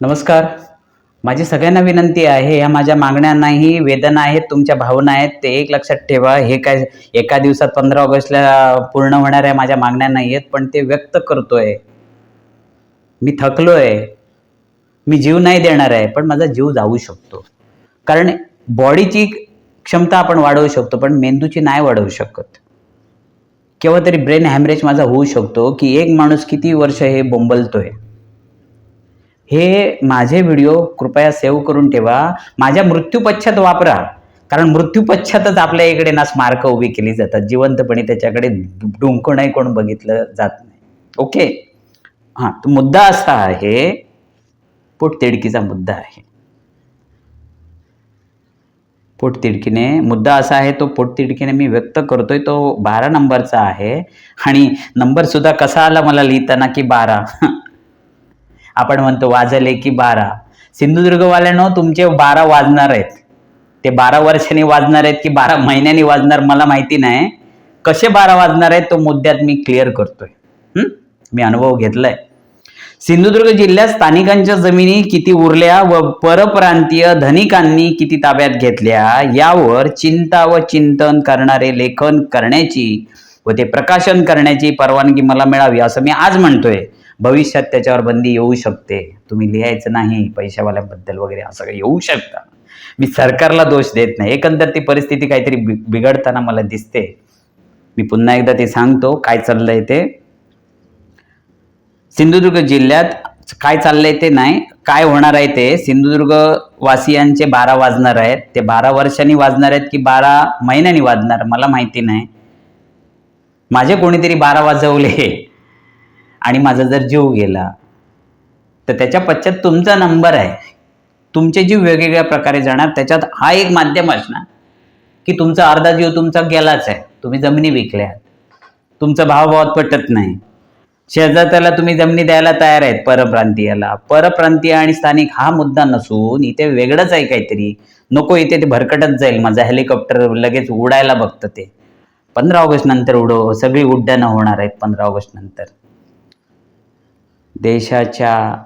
नमस्कार. माझी सगळ्यांना विनंती आहे ह्या माझ्या मागण्या नाही वेदना आहेत तुमच्या भावना आहेत ते एक लक्षात ठेवा. हे काय एका दिवसात पंधरा ऑगस्टला पूर्ण होणाऱ्या माझ्या मागण्या नाही आहेत पण ते व्यक्त करतोय. मी थकलो आहे मी जीव नाही देणार आहे पण माझा जीव जाऊ शकतो. कारण बॉडीची क्षमता आपण वाढवू शकतो पण मेंदूची नाही वाढवू शकत. केव्हा तरी ब्रेन हॅमरेज माझा होऊ शकतो की एक माणूस किती वर्ष हे बोंबलतोय. हे माझे व्हिडिओ कृपया सेव्ह करून ठेवा. माझ्या मृत्यूपश्चात वापरा. कारण मृत्यूपश्चातच आपल्या इकडे ना स्मारकं उभी केली जातात. जिवंतपणे त्याच्याकडे डुंकणही कोण बघितलं जात नाही. ओके हां तो मुद्दा असा आहे. पोटतिडकीचा मुद्दा आहे. पोटतिडकीने मुद्दा असा आहे तो पोटतिडकीने मी व्यक्त करतोय. तो बारा नंबरचा आहे. आणि नंबर सुद्धा कसा आला मला लिहिताना की बारा? आपण म्हणतो वाजले की बारा. सिंधुदुर्गवाल्यानं तुमचे बारा वाजणार आहेत. ते बारा वर्षांनी वाजणार आहेत की बारा महिन्यांनी वाजणार मला माहिती नाही. कसे बारा वाजणार आहेत तो मुद्द्यात मी क्लिअर करतोय. मी अनुभव घेतलाय. सिंधुदुर्ग जिल्ह्यात स्थानिकांच्या जमिनी किती उरल्या व परप्रांतीय धनिकांनी किती ताब्यात घेतल्या यावर चिंता व चिंतन करणारे लेखन करण्याची व ते प्रकाशन करण्याची परवानगी मला मिळावी असं मी आज म्हणतोय. भविष्यात त्याच्यावर बंदी येऊ शकते. तुम्ही लिहायचं नाही पैशावाल्याबद्दल वगैरे असं काही येऊ शकतं. मी सरकारला दोष देत नाही. एकंदर ती परिस्थिती काहीतरी बि- बिघडताना मला दिसते. मी पुन्हा एकदा ते सांगतो काय चाललंय ते. सिंधुदुर्ग जिल्ह्यात काय चाललंय ते नाही. काय होणार आहे ते? सिंधुदुर्ग वासियांचे बारा वाजणार आहेत. ते बारा वर्षांनी वाजणार आहेत की बारा महिन्यांनी वाजणार? मला माहिती नाही. माझे कोणीतरी बारा वाजवले. आणि माझा जर जीव गेला तर त्याच्या पश्चात तुमचा नंबर आहे. तुमचे जीव वेगवेगळ्या प्रकारे जाणार. त्याच्यात हा एक माध्यम असणार की तुमचा अर्धा जीव तुमचा गेलाच आहे. तुम्ही जमिनी विकल्यात तुमचा भावभावात पटत नाही. शेजारच्याला तुम्ही जमिनी द्यायला तयार आहेत परप्रांतीयाला. परप्रांतीय आणि स्थानिक हा मुद्दा नसून इथे वेगळंच आहे काहीतरी. नको इथे ते भरकटत जाईल. माझा हेलिकॉप्टर लगेच उडायला बघतं ते. पंधरा ऑगस्ट नंतर उडो सगळी उड्डाणं होणार आहेत पंधरा ऑगस्ट नंतर. देशाच्या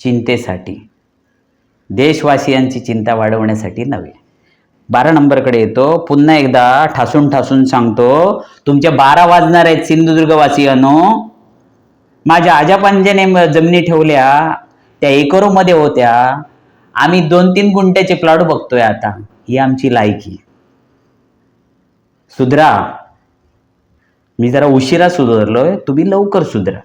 चिंतेसाठी देशवासियांची चिंता वाढवण्यासाठी नव्हे. बारा नंबरकडे येतो. पुन्हा एकदा ठासून ठासून सांगतो. तुमच्या बारा वाजणार आहेत सिंधुदुर्गवासियानो. माझ्या आजापंजाने जमिनी ठेवल्या त्या एकरोमध्ये होत्या. आम्ही दोन तीन गुंट्याचे प्लॉट बघतोय आता. ही आमची लायकी सुधरा मी जरा उशिरा सुधारलोय. तुम्ही लवकर सुधरा.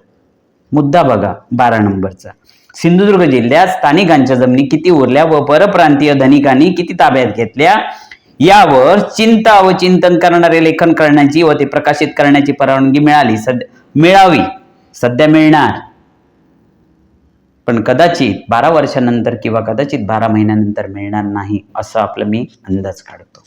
मुद्दा बघा बारा नंबरचा. सिंधुदुर्ग जिल्ह्यात स्थानिकांच्या जमिनी किती उरल्या व परप्रांतीय धनिकांनी किती ताब्यात घेतल्या? यावर चिंता व चिंतन करणारे लेखन करण्याची व ते प्रकाशित करण्याची परवानगी मिळाली. सद मिळावी. सध्या मिळणार. पण कदाचित बारा वर्षानंतर किंवा कदाचित बारा महिन्यानंतर मिळणार नाही असं आपलं मी अंदाज काढतो.